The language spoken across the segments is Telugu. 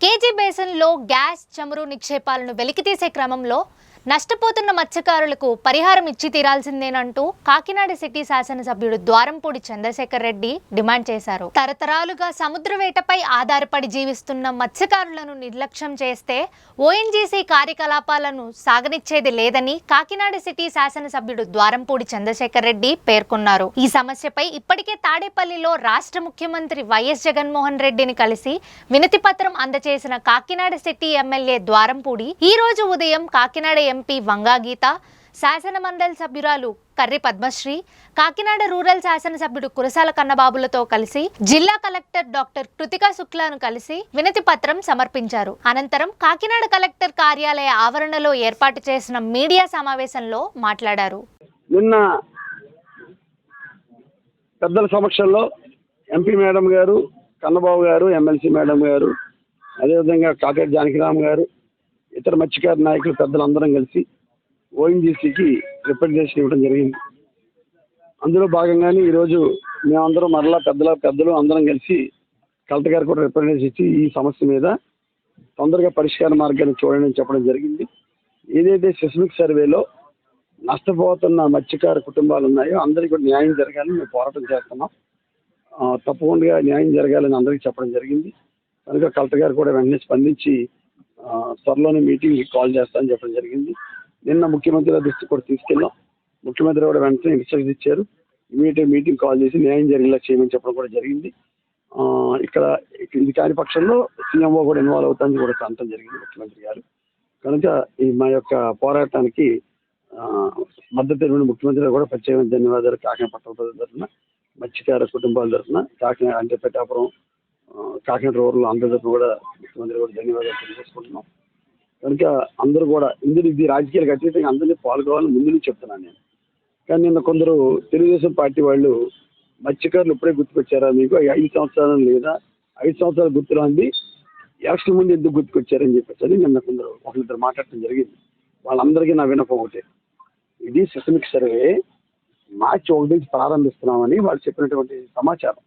కేజీ బేసిన్లో గ్యాస్ చమురు నిక్షేపాలను వెలికితీసే క్రమంలో నష్టపోతున్న మత్స్యకారులకు పరిహారం ఇచ్చి తీరాల్సిందేనంటూ కాకినాడ సిటీ శాసనసభ్యుడు ద్వారంపూడి చంద్రశేఖర్ రెడ్డి డిమాండ్ చేశారు. తరతరాలుగా సముద్ర వేటపై ఆధారపడి జీవిస్తున్న మత్స్యకారులను నిర్లక్ష్యం చేస్తే ఓఎన్జీసీ కార్యకలాపాలను సాగనిచ్చేది లేదని కాకినాడ సిటీ శాసనసభ్యుడు ద్వారంపూడి చంద్రశేఖర్ రెడ్డి పేర్కొన్నారు. ఈ సమస్యపై ఇప్పటికే తాడేపల్లిలో రాష్ట్ర ముఖ్యమంత్రి వైఎస్ జగన్మోహన్ రెడ్డిని కలిసి వినతి పత్రం అందజేసిన కాకినాడ సిటీ ఎమ్మెల్యే ద్వారంపూడి ఈ రోజు ఉదయం కాకినాడ ఎంపీ వంగాగీత గీత శాసన మండలి సభ్యురాలు కర్రి పద్మశ్రీ కాకినాడ రూరల్ శాసనసభ్యుడు కురసాల కన్నబాబులతో కలిసి జిల్లా కలెక్టర్ డాక్టర్ కృతికా శుక్లాను కలిసి వినతి పత్రం సమర్పించారు. అనంతరం కాకినాడ కలెక్టర్ కార్యాలయ ఆవరణలో ఏర్పాటు చేసిన మీడియా సమావేశంలో మాట్లాడారు. నిన్న పెద్దల సమక్షంలో ఎంపీ మేడం గారు కన్నబాబు గారు ఎమ్మెల్సీ మేడం గారు అదేవిధంగా కాకినాడ జానకిరామ్ గారు ఇతర మత్స్యకార నాయకులు పెద్దలు అందరం కలిసి ఓఎన్జీసీకి రిప్రజెంటేషన్ ఇవ్వడం జరిగింది. అందులో భాగంగానే ఈరోజు మేమందరం మరలా పెద్దల పెద్దలు అందరం కలిసి కలెక్టర్ గారు కూడా రిప్రజెంటేషన్ ఇచ్చి ఈ సమస్య మీద తొందరగా పరిష్కార మార్గాన్ని చూడండి అని చెప్పడం జరిగింది. ఏదైతే సిస్మిక్ సర్వేలో నష్టపోతున్న మత్స్యకార కుటుంబాలు ఉన్నాయో అందరికీ కూడా న్యాయం జరగాలని మేము పోరాటం చేస్తున్నాం. తప్పకుండా న్యాయం జరగాలని అందరికీ చెప్పడం జరిగింది. కనుక కలెక్టర్ గారు కూడా వెంటనే స్పందించి త్వరలోనే మీటింగ్ కాల్ చేస్తానని చెప్పడం జరిగింది. నిన్న ముఖ్యమంత్రి దృష్టి కూడా తీసుకెళ్ళాం. ముఖ్యమంత్రి కూడా వెంటనే ఇన్స్ట్రక్షన్ ఇచ్చారు. ఇమీడియట్ మీటింగ్ కాల్ చేసి న్యాయం జరిగేలా చేయమని చెప్పడం కూడా జరిగింది. ఇక్కడ ఇది కాని పక్షంలో సీఎంఓ కూడా ఇన్వాల్వ్ అవుతానని కూడా అంతం జరిగింది ముఖ్యమంత్రి గారు. కనుక ఈ మా యొక్క పోరాటానికి మద్దతు ఇవ్వని ముఖ్యమంత్రి కూడా ప్రత్యేకమైన ధన్యవాదాలు. కాకినాడ పట్టణ ప్రజల తరఫున మత్స్యకార కుటుంబాల తరఫున కాకినాడ అంటే పెట్టాపురం కాకినాడ రూరల్ అందరి కూడా ముఖ్యమంత్రి కూడా ధన్యవాదాలు తెలియజేసుకుంటున్నాం. కనుక అందరూ కూడా ఇందులో ఇది రాజకీయాలకు అతీతంగా అందరినీ పాల్గొవాలని ముందు నుంచి చెప్తున్నాను నేను. కానీ నిన్న కొందరు తెలుగుదేశం పార్టీ వాళ్ళు మత్స్యకారులు ఇప్పుడే గుర్తుకొచ్చారా మీకు? ఐదు సంవత్సరాలు లేదా ఐదు సంవత్సరాలు గుర్తురాంది. ఎలక్షన్ ముందు ఎందుకు గుర్తుకొచ్చారని చెప్పేసి అని నిన్న కొందరు ఒకరిద్దరు మాట్లాడటం జరిగింది. వాళ్ళందరికీ నా వినపం ఒకటే. ఇది సిస్టమిక్ సర్వే. మార్చి ఒకటి నుంచి ప్రారంభిస్తున్నామని వాళ్ళు చెప్పినటువంటి సమాచారం.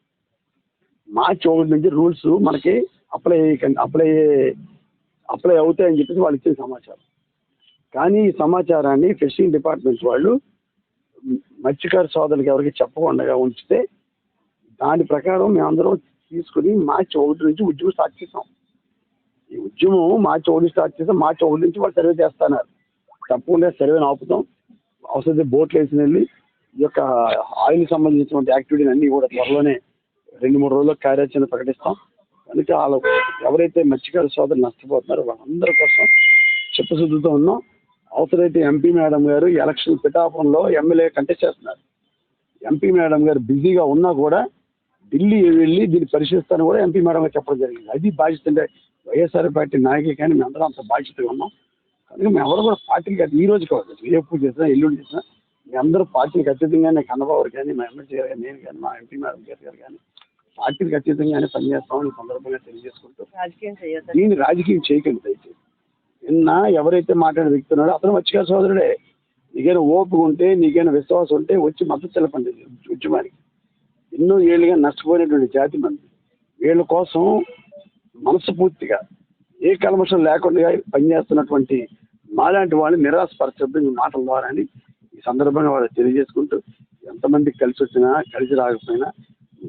మార్చి ఒకటి నుంచి రూల్స్ మనకి అప్లై అప్లై అప్లై అవుతాయని చెప్పేసి వాళ్ళు ఇచ్చిన సమాచారం. కానీ ఈ సమాచారాన్ని ఫిషింగ్ డిపార్ట్మెంట్ వాళ్ళు మత్స్యకార సోదరులకు ఎవరికి చెప్పకుండా ఉంచితే దాని ప్రకారం మేమందరం తీసుకుని మార్చి ఒకటి నుంచి ఉద్యమం స్టార్ట్ చేసాం. ఈ ఉద్యమం మార్చి ఒకటి స్టార్ట్ చేసాం మార్చి ఒకటి నుంచి వాళ్ళు సర్వే చేస్తున్నారు. తప్పకుండా సర్వేని ఆపుతాం. అవసరం బోట్లు వేసిన వెళ్ళి ఈ యొక్క ఆయిల్ సంబంధించినటువంటి యాక్టివిటీని అన్ని కూడా త్వరలోనే రెండు మూడు రోజుల్లో కార్యాచరణ ప్రకటిస్తాం. కనుక వాళ్ళు ఎవరైతే మత్స్యకార సోదరులు నష్టపోతున్నారో వాళ్ళందరి కోసం చిత్తశుద్ధితో ఉన్నాం. అవసరమైతే ఎంపీ మేడం గారు ఎలక్షన్ పిఠాపురంలో ఎమ్మెల్యే కంటెస్ట్ చేస్తున్నారు. ఎంపీ మేడం గారు బిజీగా ఉన్నా కూడా ఢిల్లీ వెళ్ళి దీన్ని పరిశీలిస్తాను కూడా ఎంపీ మేడం గారు చెప్పడం జరిగింది. అది బాధ్యత అంటే వైఎస్ఆర్ పార్టీ నాయకులు కానీ మేమందరం అంత బాధ్యతగా ఉన్నాం. కనుక మేము ఎవరు కూడా పార్టీకి అది ఈ రోజు కాదు. రేపు చేసినా ఎల్లుండి చేసినా మీ అందరూ పార్టీకి నేను కన్నబాబు కానీ మా ఎమ్మెల్యే గారు నేను కానీ మా ఎంపీ మేడం గారు గారు కానీ పార్టీకి అతీతంగానే పనిచేస్తామని సందర్భంగా తెలియజేసుకుంటూ దీన్ని రాజకీయం చేయకండి దయచేసి నిన్న ఎవరైతే మాట్లాడిన వ్యక్తి ఉన్నాడో అతను మత్స్యకార సోదరుడే. నీకైనా ఓపిక ఉంటే నీకైనా విశ్వాసం ఉంటే వచ్చి మద్దతు తెలపండి ఉద్యమానికి. ఎన్నో ఏళ్ళుగా నష్టపోయినటువంటి జాతి మంది. వీళ్ళ కోసం మనస్ఫూర్తిగా ఏ కల్మషం లేకుండా పనిచేస్తున్నటువంటి మాలాంటి వాళ్ళని నిరాశపరచొద్దు మాటల ద్వారా అని ఈ సందర్భంగా వాళ్ళు తెలియజేసుకుంటూ ఎంతమంది కలిసి వచ్చినా కలిసి రాకపోయినా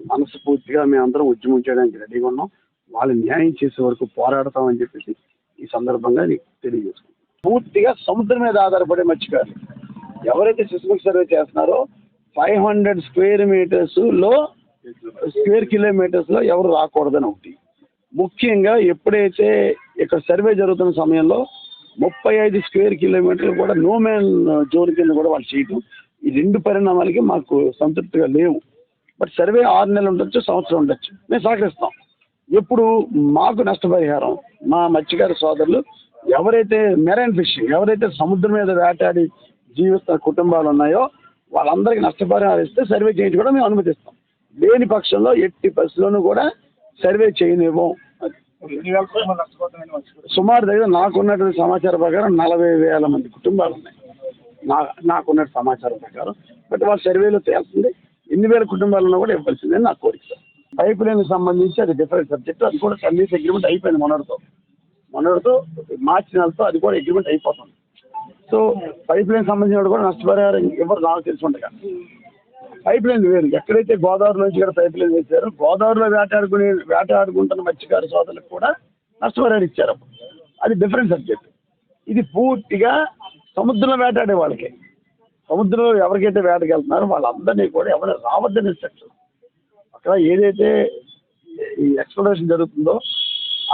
మనస్ఫూర్తిగా మేమందరం ఉద్యమం చేయడానికి రెడీగా ఉన్నాం. వాళ్ళు న్యాయం చేసే వరకు పోరాడతామని చెప్పేసి ఈ సందర్భంగా నీకు తెలియజేసుకుంటాం పూర్తిగా సముద్రం మీద ఆధారపడే మత్స్యకారులు ఎవరైతే సిస్మిక్ సర్వే చేస్తున్నారో ఫైవ్ హండ్రెడ్ స్క్వేర్ మీటర్స్లో స్క్వేర్ కిలోమీటర్స్లో ఎవరు రాకూడదని ఒకటి. ముఖ్యంగా ఎప్పుడైతే ఇక్కడ సర్వే జరుగుతున్న సమయంలో ముప్పై ఐదు స్క్వేర్ కిలోమీటర్లు కూడా నో మ్యాన్ జోన్ కింద కూడా వాళ్ళు చేయటం ఈ రెండు పరిణామాలకి మాకు సంతృప్తిగా లేవు. బట్ సర్వే ఆరు నెలలు ఉండొచ్చు సంవత్సరం ఉండొచ్చు. మేము సహకరిస్తాం. ఎప్పుడు మాకు నష్టపరిహారం మా మత్స్యకార సోదరులు ఎవరైతే మెరైన్ ఫిషింగ్ ఎవరైతే సముద్రం మీద వేటాడి జీవిస్తున్న కుటుంబాలు ఉన్నాయో వాళ్ళందరికీ నష్టపరిహారం ఇస్తే సర్వే చేయించి కూడా మేము అనుమతిస్తాం. లేని పక్షంలో ఎట్టి పరిస్థితుల్లోనూ కూడా సర్వే చేయనివ్వం. సుమారు దగ్గర నాకున్నటువంటి సమాచారం ప్రకారం నలభై వేల మంది కుటుంబాలు ఉన్నాయి. నా నాకున్న సమాచారం ప్రకారం. బట్ వాళ్ళ సర్వేలో తేలుతుంది ఎన్ని వేల కుటుంబాలను కూడా ఇవ్వాల్సిందని నా కోరిక. పైప్ లైన్ సంబంధించి అది డిఫరెంట్ సబ్జెక్ట్ అది కూడా సర్వీస్ అగ్రిమెంట్ అయిపోయింది మొన్నటితో. మొన్నటితో మార్చి నెలతో అది కూడా అగ్రిమెంట్ అయిపోతుంది. సో పైప్ లైన్ సంబంధించిన కూడా నష్టపరిహారం ఎవరు నాకు తెలిసి పైప్ లైన్ వేరు. ఎక్కడైతే గోదావరి నుంచి ఇక్కడ పైప్ లైన్ వేశారో గోదావరిలో వేటాడుకునే వేటాడుకుంటున్న మత్స్యకారు సోదరులకు కూడా నష్టపరిహారం ఇచ్చారు. అప్పుడు. అది డిఫరెంట్ సబ్జెక్ట్. ఇది పూర్తిగా సముద్రంలో వేటాడే వాళ్ళకి. సముద్రంలో ఎవరికైతే వేటకెళ్తున్నారో వాళ్ళందరినీ కూడా ఎవరు రావద్దని ఇన్స్ట్రక్షన్ అక్కడ ఏదైతే ఈ ఎక్స్ప్లోరేషన్ జరుగుతుందో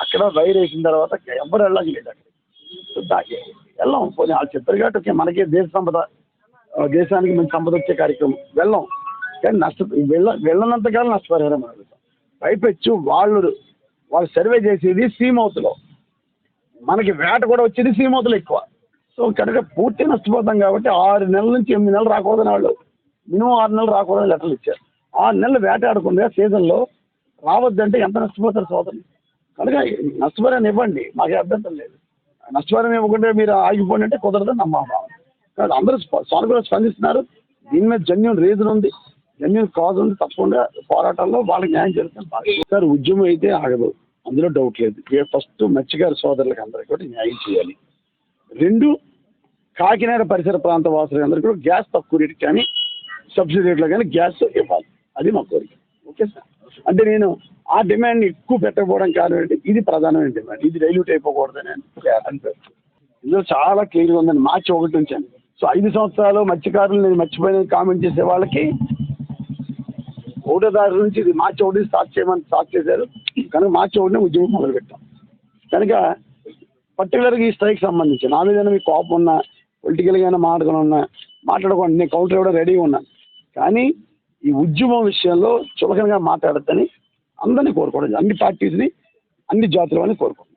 అక్కడ వైర్ వేసిన తర్వాత ఎవరు వెళ్ళాలి లేదు అక్కడ. సో వెళ్ళాం. పోనీ వాళ్ళు చెప్పారు కాబట్టి ఓకే మనకి దేశ సంపద దేశానికి మంచి సంపద వచ్చే కార్యక్రమం. వెళ్ళాం. కానీ నష్ట వెళ్ళ వెళ్ళనంతకాలం నష్టపరిహారం అడుగుతాం పైపెచ్చు వాళ్ళు వాళ్ళు సర్వే చేసేది సీమౌత్లో. మనకి వేట కూడా వచ్చేది సీమౌతులు ఎక్కువ. సో కనుక పూర్తి నష్టపోతాం కాబట్టి ఆరు నెలల నుంచి ఎనిమిది నెలలు రాకూడదని వాళ్ళు మినిమం ఆరు నెలలు రాకూడదని లెటర్లు ఇచ్చారు. ఆరు నెలలు వేటాడకుండా సీజన్లో రావద్దంటే ఎంత నష్టపోతారు సోదరులు? కనుక నష్టపరిహారం ఇవ్వండి మాకే అభ్యంతరం లేదు. నష్టపరిహారం ఇవ్వకుండా మీరు ఆగిపోండి అంటే కుదరదని నమ్మా కాబట్టి అందరూ స్ప- సానుకూలంగా స్పందిస్తున్నారు. దీని మీద జన్యున్ రీజన్ ఉంది. జన్యున్ కాజ్ ఉంది. తప్పకుండా పోరాటాల్లో వాళ్ళకి న్యాయం జరుగుతుంది. బాగా. సార్ ఉద్యమం అయితే ఆగదు. అందులో డౌట్ లేదు. ఫస్ట్ మత్స్యకార సోదరులకు అందరికీ కూడా న్యాయం చేయాలి. రెండు కాకినాడ పరిసర ప్రాంత వాసులకు కూడా గ్యాస్ తక్కువ రేటు కానీ సబ్సిడీ రేట్లో కానీ గ్యాస్ ఇవ్వాలి. అది మా కోరిక. Okay sir? అంటే నేను ఆ డిమాండ్ ఎక్కువ పెట్టకపోవడం కారణం ఏంటి? ఇది ప్రధానమైన డిమాండ్. ఇది డైల్యూట్ అయిపోకూడదని అనిపిస్తుంది ఇందులో చాలా క్లియర్గా ఉందండి మార్చి ఒకటి ఉంచాను సో ఐదు సంవత్సరాలు మత్స్యకారులు నేను మర్చిపోయిన కామెంట్ చేసే వాళ్ళకి ఒకటో తారీఖు నుంచి ఇది మార్చి ఒకటి స్టార్ట్ చేయమని స్టార్ట్ చేశారు. కనుక మార్చి ఒకటినే ఉద్యమం మొదలుపెట్టాం. కనుక పర్టికులర్గా ఈ స్ట్రైక్ సంబంధించి నా మీద మీకు కోపం ఉన్నా పొలిటికల్గా అయినా మాట్లాడుకుని ఉన్నా మాట్లాడుకోండి. నేను కౌంటర్ కూడా రెడీగా ఉన్నాను కానీ ఈ ఉద్యమం విషయంలో చులకనగా మాట్లాడద్దని అందరినీ కోరుకోవడం అన్ని పార్టీస్ని అన్ని జాతుల వాళ్ళని కోరుకోవడం.